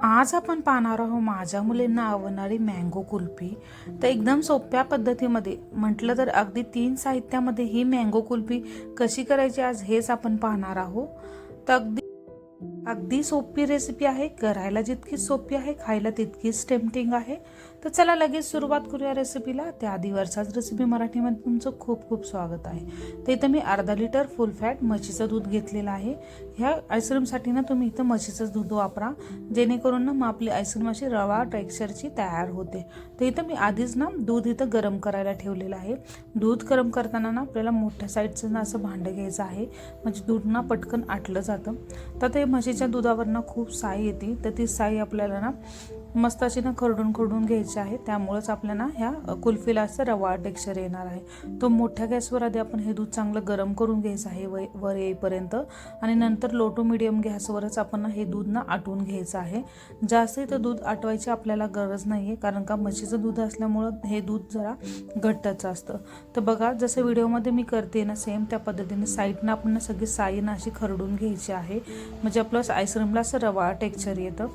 आज आपण पाहणार आहोत माझ्या मुलींना आवडणारी मँगो कुल्फी. तर एकदम सोप्या पद्धतीमध्ये म्हटलं तर अगदी तीन साहित्यामध्ये ही मँगो कुल्फी कशी करायची आज हेच आपण पाहणार आहोत. तर अगदी अगदी सोपी रेसिपी आहे करायला जितकी सोपी आहे खायला तितकीच टेम्पटिंग आहे. तर चला लगेच सुरुवात करूया रेसिपीला त्याआधी वरचाच रेसिपी मराठीमध्ये तुमचं खूप खूप स्वागत आहे. तर इथं मी अर्धा लिटर फुल फॅट म्हशीचं दूध घेतलेलं आहे. ह्या आईस्क्रीमसाठी ना तुम्ही इथं म्हशीचंच दूध वापरा. जेणेकरून ना मग आपली आईस्क्रीम अशी रवा टेक्स्चरची तयार होते. तर इथं मी आधीच ना दूध इथं गरम करायला ठेवलेलं आहे. दूध गरम करताना ना आपल्याला मोठ्या साईडचं ना असं भांडं घ्यायचं आहे. म्हणजे दूध ना पटकन आटलं जातं. तर ते म्हशीच्या दुधावर ना खूप साई येते. तर ती साई आपल्याला ना मस्त अशी ना खरडून खरडून घ्यायची आहे. त्यामुळेच आपल्याला ह्या कुल्फीला असं रवा टेक्स्चर येणार आहे. तो मोठ्या गॅसवर आधी आपण हे दूध चांगलं गरम करून घ्यायचं आहे व वर येईपर्यंत. आणि नंतर लो टू मिडियम गॅसवरच आपण हे दूध ना आटवून घ्यायचं आहे. जास्त इथं दूध आटवायची आपल्याला गरज नाही आहे कारण का म्हशीचं दूध असल्यामुळं हे दूध जरा घट्टच असतं. तर बघा जसं व्हिडिओमध्ये मी करते ना सेम त्या पद्धतीने साईडनं आपण सगळी साईन अशी खरडून घ्यायची आहे. म्हणजे आपलं आईस्क्रीमला असं रवा टेक्स्चर येतं.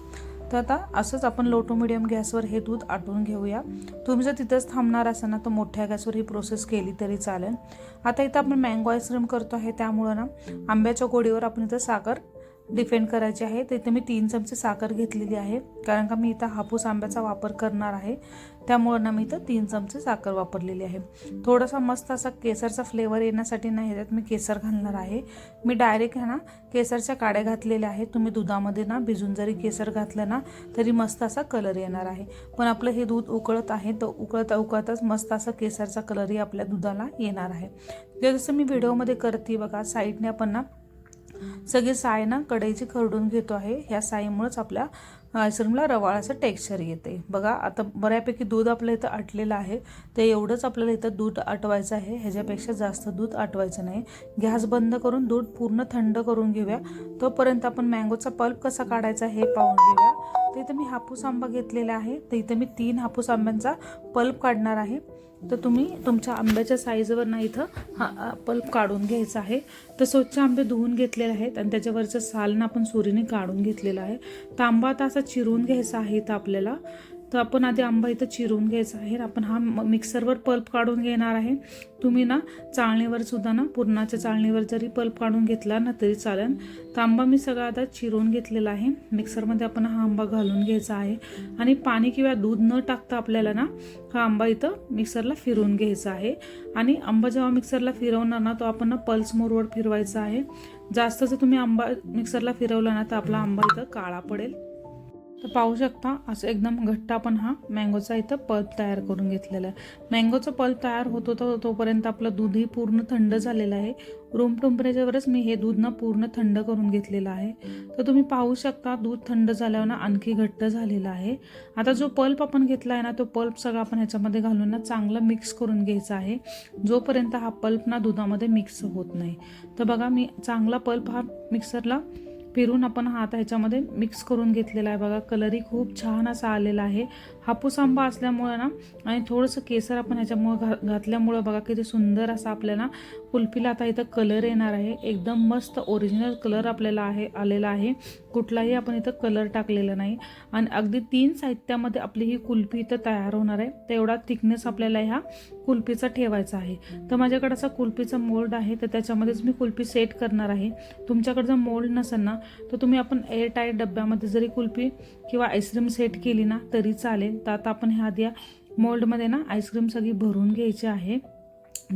तर आता असंच आपण लो टू मिडियम गॅसवर हे दूध आटवून घेऊया. तुम्ही जर तिथंच थांबणार असाल ना तर मोठ्या गॅसवर ही प्रोसेस केली तरी चालेल. आता इथं आपण मँगो आईस्क्रीम करतो आहे त्यामुळं ना आंब्याच्या गोडीवर आपण इथं साखर डिफेंड करायची आहे. तर इथे मी तीन चमचे साखर घेतलेली आहे. कारण का मी इथं हापूस आंब्याचा वापर करणार आहे. त्यामुळं ना मी इथं तीन चमचे साखर वापरलेली आहे. थोडासा मस्त असा केसरचा फ्लेवर येण्यासाठी ना ह्याच्यात मी केसर घालणार आहे. मी डायरेक्ट आहे ना केसरच्या काड्या घातलेल्या आहेत. तुम्ही दुधामध्ये ना भिजून जरी केसर घातलं ना तरी मस्त असा कलर येणार आहे. पण आपलं हे दूध उकळत आहे तर उकळता उकळताच मस्त असा केसरचा कलरही आपल्या दुधाला येणार आहे. ते जसं मी व्हिडिओमध्ये करते बघा साईडने आपण ना सगळी साय ना कढईची खरडून घेतो आहे. ह्या साईमुळेच आपल्या आईस्क्रीमला रवाळाचं टेक्स्चर येते. बघा आता बऱ्यापैकी दूध आपलं इथं आटलेलं आहे. ते एवढंच आपल्याला इथं दूध आटवायचं आहे. ह्याच्यापेक्षा जास्त दूध आटवायचं नाही. गॅस बंद करून दूध पूर्ण थंड करून घेऊया. तोपर्यंत आपण मँगोचा पल्प कसा काढायचा हे पाहून घेऊया. तर इथं मी हापूस आंबा घेतलेला आहे. तर इथं मी तीन हापूस आंब्यांचा पल्प काढणार आहे. तर तुम्ही तुमच्या आंब्याच्या साईजवर ना इथं हा पल्प काढून घ्यायचा आहे. तर स्वच्छ आंबे धुवून घेतलेले आहेत आणि त्याच्यावरचं सालनं आपण सुरीने काढून घेतलेला आहे. तांबा आता असा चिरून घ्यायचा आहे इथं आपल्याला. तर आपण आधी आंबा इथं चिरून घ्यायचा आहे. आपण हा मिक्सरवर पल्प काढून घेणार आहे. तुम्ही ना चाळणीवर सुद्धा ना पुरणाच्या चाळणीवर जरी पल्प काढून घेतला ना तरी चालेल. तर आंबा मी सगळा आता चिरून घेतलेला आहे. मिक्सरमध्ये आपण हा आंबा घालून घ्यायचा आहे. आणि पाणी किंवा दूध न टाकता आपल्याला ना हा आंबा इथं मिक्सरला फिरवून घ्यायचा आहे. आणि आंबा जेव्हा मिक्सरला फिरवणार ना तो आपण ना पल्स मोरवर फिरवायचा आहे. जास्त जर तुम्ही आंबा मिक्सरला फिरवला ना तर आपला आंबा इथं काळा पडेल. तर पाहू शकता असं एकदम घट्ट आपण हा मँगोचा इथं पल्प तयार करून घेतलेला आहे. मँगोचा पल्प तयार होत होता तोपर्यंत आपलं दूधही पूर्ण थंड झालेलं आहे. रूम टेम्परेचरवरच मी हे दूध ना पूर्ण थंड करून घेतलेलं आहे. तर तुम्ही पाहू शकता दूध थंड झाल्यावर ना आणखी घट्ट झालेला आहे. आता जो पल्प आपण घेतला आहे ना तो पल्प सगळा आपण ह्याच्यामध्ये घालून ना चांगला मिक्स करून घ्यायचा आहे. जोपर्यंत हा पल्प ना दुधामध्ये मिक्स होत नाही. तर बघा मी चांगला पल्प हा मिक्सरला फिरून आपण हात ह्याच्यामध्ये मिक्स करून घेतलेला आहे बघा. कलरही खूप छान असा आलेला आहे. हापूस आंबा असल्यामुळे ना आणि थोडंसं केसर आपण ह्याच्यामुळं घा घातल्यामुळं बघा किती सुंदर असा आपल्याला कुल्फीला आता इथं कलर येणार आहे. एकदम मस्त ओरिजिनल कलर आपल्याला आहे आलेला आहे. कुठलाही आपण इथं कलर टाकलेला नाही. आणि अगदी तीन साहित्यामध्ये आपली ही कुल्फी इथं तयार होणार आहे. तेवढा थिकनेस आपल्याला ह्या कुल्फीचा ठेवायचा आहे. तर माझ्याकडे असा कुल्फीचा मोल्ड आहे तर त्याच्यामध्येच मी कुल्फी सेट करणार आहे. तुमच्याकडे जर मोल्ड नसेल ना तर तुम्ही आपण एअर टाईट डब्यामध्ये जरी कुल्फी किंवा आईस्क्रीम सेट केली ना तरी चालेल. तर आता आपण ह्या आधी मोल्डमध्ये ना आईस्क्रीम सगळी भरून घ्यायची आहे.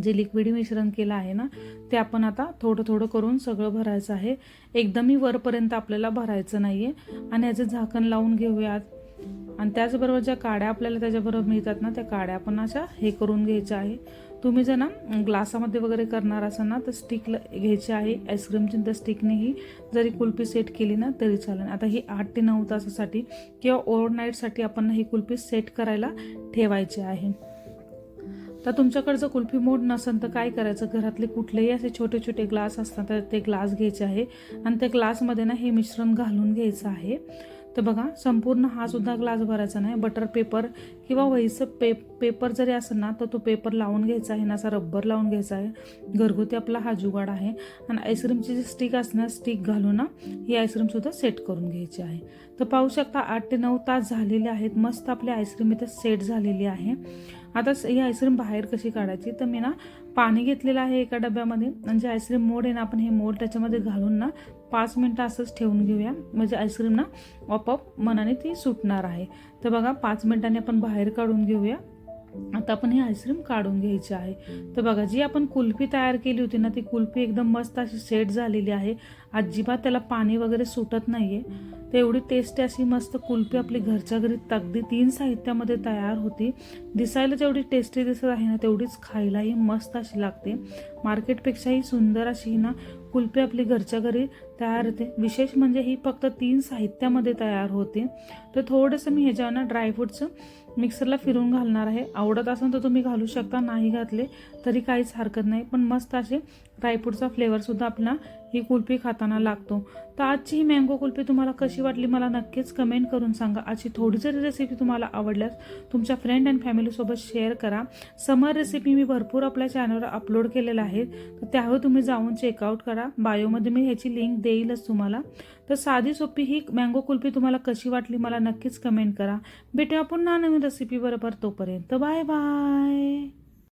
जे लिक्विड मिश्रण केलं आहे ना ते आपण आता थोडं थोडं करून सगळं भरायचं आहे. एकदमही वरपर्यंत आपल्याला भरायचं नाही आहे आणि याचं झाकण लावून घेऊयात. आणि त्याचबरोबर ज्या काड्या आपल्याला त्याच्याबरोबर मिळतात ना त्या काड्या आपण अशा हे करून घ्यायच्या आहे. तुम्ही जर ना ग्लासामध्ये वगैरे करणार असाल ना तर स्टिक घ्यायची आहे. आईस्क्रीमची त्या स्टिकनेही जरी कुल्फी सेट केली ना तरी चालेल. आता ही आठ ते नऊ तासासाठी किंवा ओव्हरनाईटसाठी आपण ही कुल्फी सेट करायला ठेवायची आहे. तर तुमच्याकडे जर कुल्फी मोड नसेल तर काय करायचं? घरातले कुठलेही असे छोटे छोटे ग्लास असतात तर ते ग्लास घ्यायचे आहे. आणि त्या ग्लासमध्ये ना हे मिश्रण घालून घ्यायचं आहे. तर बघा संपूर्ण हा सुद्धा ग्लास भरायचा नाही. बटर पेपर किंवा वहीचं पे पेपर जरी असेल ना तर तो पेपर लावून घ्यायचा आहे ना असा रब्बर लावून घ्यायचा आहे. घरगुती आपला हा जुगाड आहे. आणि आईस्क्रीमची जी स्टिक असणार स्टिक घालून ना ही आईस्क्रीमसुद्धा सेट करून घ्यायची आहे. तर पाहू शकता आठ ते नऊ तास झालेले आहेत. मस्त आपली आईस्क्रीम इथे सेट झालेली आहे. आता ही आईस्क्रीम बाहेर कशी काढायची? तर मी ना पाणी घेतलेलं आहे एका डब्यामध्ये. आणि जे आईस्क्रीम मोड आहे ना आपण हे मोड त्याच्यामध्ये घालून ना पाच मिनटं असंच ठेवून घेऊया. म्हणजे आईस्क्रीम ना आपोआप मनाने ती सुटणार आहे. तर बघा पाच मिनटांनी आपण बाहेर काढून घेऊया. आता आपण ही आईस्क्रीम काढून घ्यायची आहे. तर बघा जी आपण कुल्फी तयार केली होती ना ती कुल्फी एकदम मस्त अशी सेट झालेली आहे. अजिबात त्याला पाणी वगैरे सुटत नाहीये. तर एवढी टेस्टी अशी मस्त कुल्फी आपली घरच्या घरी तगदी तीन साहित्यामध्ये तयार होती. दिसायला जेवढी टेस्टी दिसत आहे ना तेवढीच खायलाही मस्त अशी लागते. मार्केटपेक्षाही सुंदर अशी ना कुल्फी आपली घरच्या घरी तयार होते. विशेष म्हणजे ही फक्त तीन साहित्यामध्ये तयार होते. तर थोडंसं मी ह्याच्यावर ना ड्रायफ्रूटचं मिक्सरला फिरून घालणार आहे. आवडत असेल तर तुम्ही घालू शकता नाही घातले तरी काहीच हरकत नाही. पण मस्त असे ड्रायफ्रूटचा फ्लेवरसुद्धा आपला ही कुल्फी खाताना लागतो. तर आजची ही मँगो कुल्फी तुम्हाला कशी वाटली मला नक्कीच कमेंट करून सांगा. आजची थोडी जरी रेसिपी तुम्हाला आवडल्यास तुमच्या फ्रेंड अँड फॅमिलीसोबत शेअर करा. समर रेसिपी मी भरपूर आपल्या चॅनलवर अपलोड केलेल्या आहेत. तर त्यावर तुम्ही जाऊन चेकआउट करा. बायोमध्ये मी ह्याची लिंक देईलच तुम्हाला. तर साधी सोपी ही मँगो कुल्फी तुम्हाला कशी वाटली मला नक्कीच कमेंट करा. भेटूया पुन्हा नवीन रेसिपी बरोबर तोपर्यंत. Bye bye